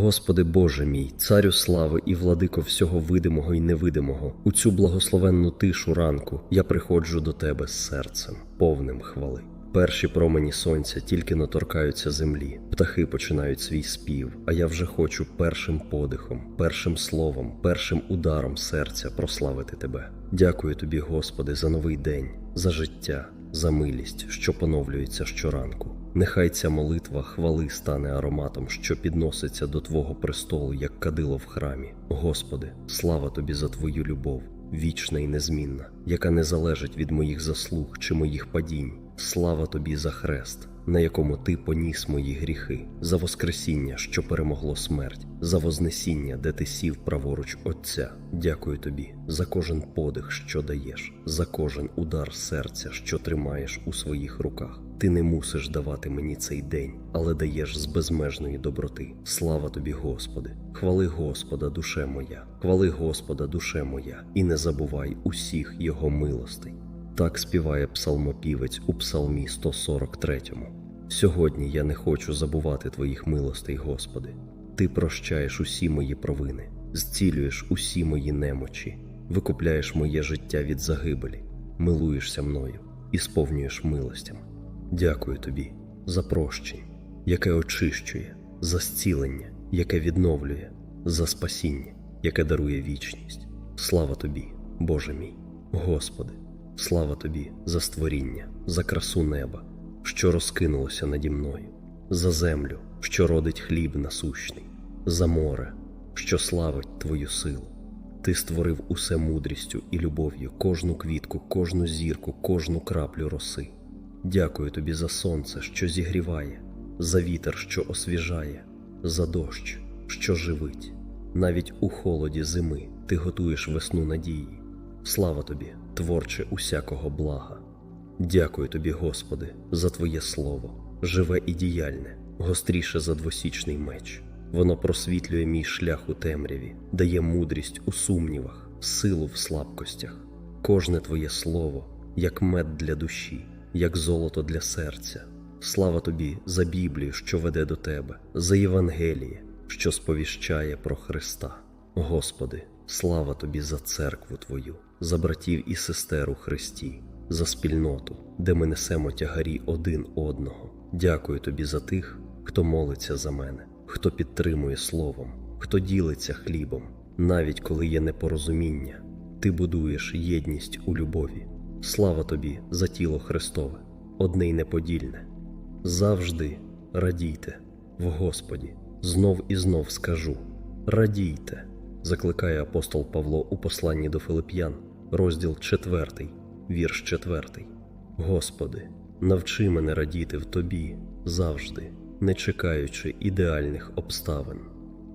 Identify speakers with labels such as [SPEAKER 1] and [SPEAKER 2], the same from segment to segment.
[SPEAKER 1] Господи Боже мій, царю слави і владико всього видимого і невидимого, у цю благословенну тишу ранку я приходжу до Тебе з серцем, повним хвали. Перші промені сонця тільки наторкаються землі, птахи починають свій спів, а я вже хочу першим подихом, першим словом, першим ударом серця прославити Тебе. Дякую Тобі, Господи, за новий день, за життя, за милість, що поновлюється щоранку. Нехай ця молитва хвали стане ароматом, що підноситься до Твого престолу, як кадило в храмі. Господи, слава Тобі за Твою любов, вічна і незмінна, яка не залежить від моїх заслуг чи моїх падінь. Слава Тобі за хрест, на якому Ти поніс мої гріхи, за Воскресіння, що перемогло смерть, за Вознесіння, де ти сів праворуч Отця. Дякую Тобі за кожен подих, що даєш, за кожен удар серця, що тримаєш у своїх руках. Ти не мусиш давати мені цей день, але даєш з безмежної доброти. Слава тобі, Господи! Хвали Господа, душе моя, хвали Господа, душе моя, і не забувай усіх Його милостей. Так співає псалмопівець у Псалмі 143. Сьогодні я не хочу забувати Твоїх милостей, Господи. Ти прощаєш усі мої провини, зцілюєш усі мої немочі, викупляєш моє життя від загибелі, милуєшся мною і сповнюєш милостями. Дякую тобі за прощення, яке очищує, за зцілення, яке відновлює, за спасіння, яке дарує вічність. Слава тобі, Боже мій, Господи, слава тобі за створіння, за красу неба, що розкинулося наді мною, за землю, що родить хліб насущний, за море, що славить Твою силу. Ти створив усе мудрістю і любов'ю, кожну квітку, кожну зірку, кожну краплю роси. Дякую тобі за сонце, що зігріває, за вітер, що освіжає, за дощ, що живить. Навіть у холоді зими ти готуєш весну надії. Слава тобі, творче усякого блага. Дякую тобі, Господи, за Твоє слово, живе і діяльне, гостріше за двосічний меч. Воно просвітлює мій шлях у темряві, дає мудрість у сумнівах, силу в слабкостях. Кожне Твоє слово, як мед для душі як золото для серця. Слава тобі за Біблію, що веде до тебе, за Євангеліє, що сповіщає про Христа. Господи, слава тобі за церкву Твою, за братів і сестер у Христі, за спільноту, де ми несемо тягарі один одного. Дякую тобі за тих, хто молиться за мене, хто підтримує словом, хто ділиться хлібом, навіть коли є непорозуміння, ти будуєш єдність у любові. Слава тобі за тіло Христове, одне й неподільне. Завжди радійте в Господі, знов і знов скажу: радійте, закликає апостол Павло у посланні до Филип'ян, розділ 4, вірш 4. Господи, навчи мене радіти в Тобі завжди, не чекаючи ідеальних обставин.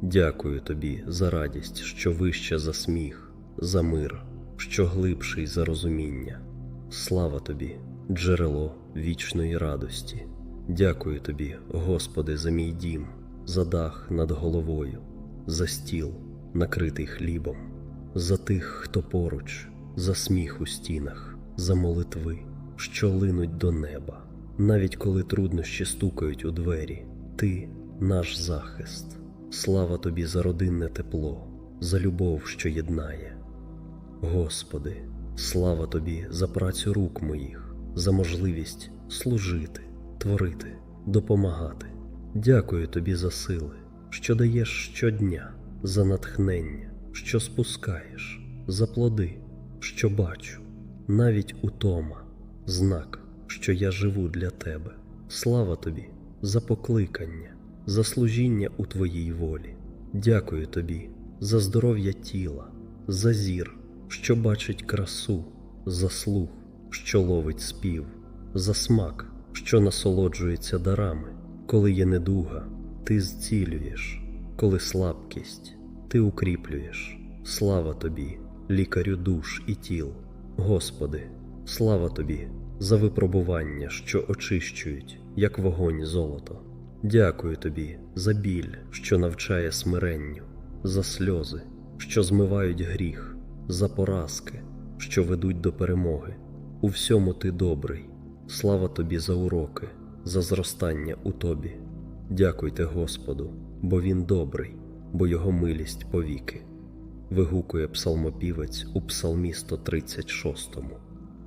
[SPEAKER 1] Дякую Тобі за радість, що вища за сміх, за мир, що глибший за розуміння. Слава тобі, джерело вічної радості. Дякую тобі, Господи, за мій дім, за дах над головою, за стіл, накритий хлібом, за тих, хто поруч, за сміх у стінах, за молитви, що линуть до неба, навіть коли труднощі стукають у двері, ти наш захист. Слава тобі за родинне тепло, за любов, що єднає. Господи. Слава тобі за працю рук моїх, за можливість служити, творити, допомагати. Дякую тобі за сили, що даєш щодня, за натхнення, що спускаєш, за плоди, що бачу, навіть утома, знак, що я живу для тебе. Слава тобі за покликання, за служіння у твоїй волі. Дякую тобі за здоров'я тіла, за зір що бачить красу, за слух, що ловить спів, за смак, що насолоджується дарами, коли є недуга, ти зцілюєш, коли слабкість, ти укріплюєш. Слава тобі, лікарю душ і тіл, Господи, слава тобі за випробування, що очищують, як вогонь золото. Дякую тобі за біль, що навчає смиренню, за сльози, що змивають гріх за поразки, що ведуть до перемоги. У всьому ти добрий, слава тобі за уроки, за зростання у тобі. Дякуйте Господу, бо Він добрий, бо Його милість повіки. Вигукує псалмопівець у Псалмі 136.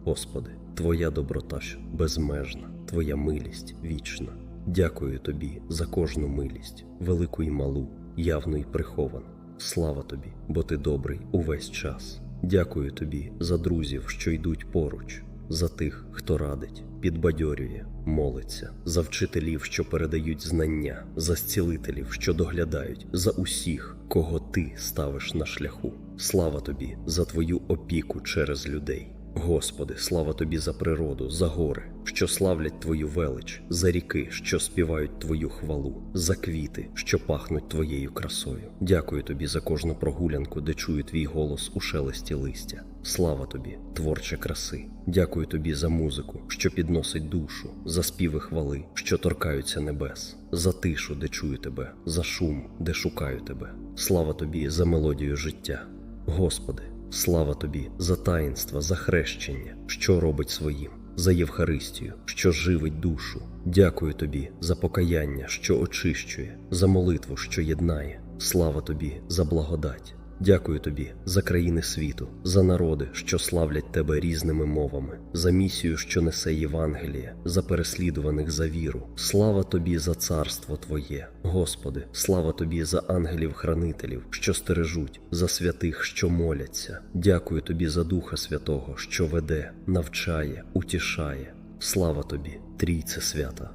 [SPEAKER 1] Господи, Твоя доброта ж безмежна, Твоя милість вічна. Дякую Тобі за кожну милість, велику і малу, явну і приховану. Слава Тобі, бо Ти добрий увесь час. Дякую Тобі за друзів, що йдуть поруч, за тих, хто радить, підбадьорює, молиться, за вчителів, що передають знання, за зцілителів, що доглядають, за усіх, кого ти ставиш на шляху. Слава тобі за твою опіку через людей. Господи, слава тобі за природу, за гори, що славлять Твою велич, за ріки, що співають Твою хвалу, за квіти, що пахнуть Твоєю красою. Дякую тобі за кожну прогулянку, де чую твій голос у шелесті листя. Слава тобі, творче краси. Дякую тобі за музику, що підносить душу, за співи хвали, що торкаються небес, за тишу, де чую тебе, за шум, де шукаю тебе. Слава тобі за мелодію життя. Господи, слава тобі за таїнства, за хрещення, що робить своїм, за Євхаристію, що живить душу. Дякую тобі за покаяння, що очищує, за молитву, що єднає. Слава тобі за благодать. Дякую тобі за країни світу, за народи, що славлять тебе різними мовами, за місію, що несе Євангеліє, за переслідуваних за віру. Слава тобі за царство Твоє, Господи, слава тобі за ангелів-хранителів, що стережуть, за святих, що моляться. Дякую тобі за Духа Святого, що веде, навчає, утішає. Слава тобі, Трійце свята.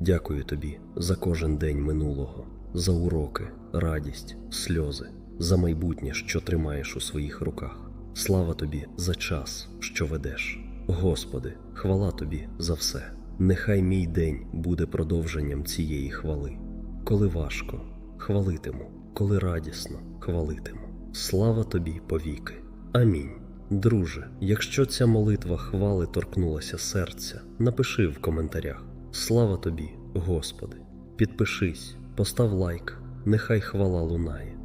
[SPEAKER 1] Дякую тобі за кожен день минулого, за уроки, радість, сльози, за майбутнє, що тримаєш у своїх руках. Слава тобі за час, що ведеш. Господи, хвала тобі за все. Нехай мій день буде продовженням цієї хвали. Коли важко, хвалитиму, коли радісно, хвалитиму. Слава тобі повіки. Амінь. Друже, якщо ця молитва хвали торкнулася серця, напиши в коментарях. Слава тобі, Господи. Підпишись, постав лайк, нехай хвала лунає.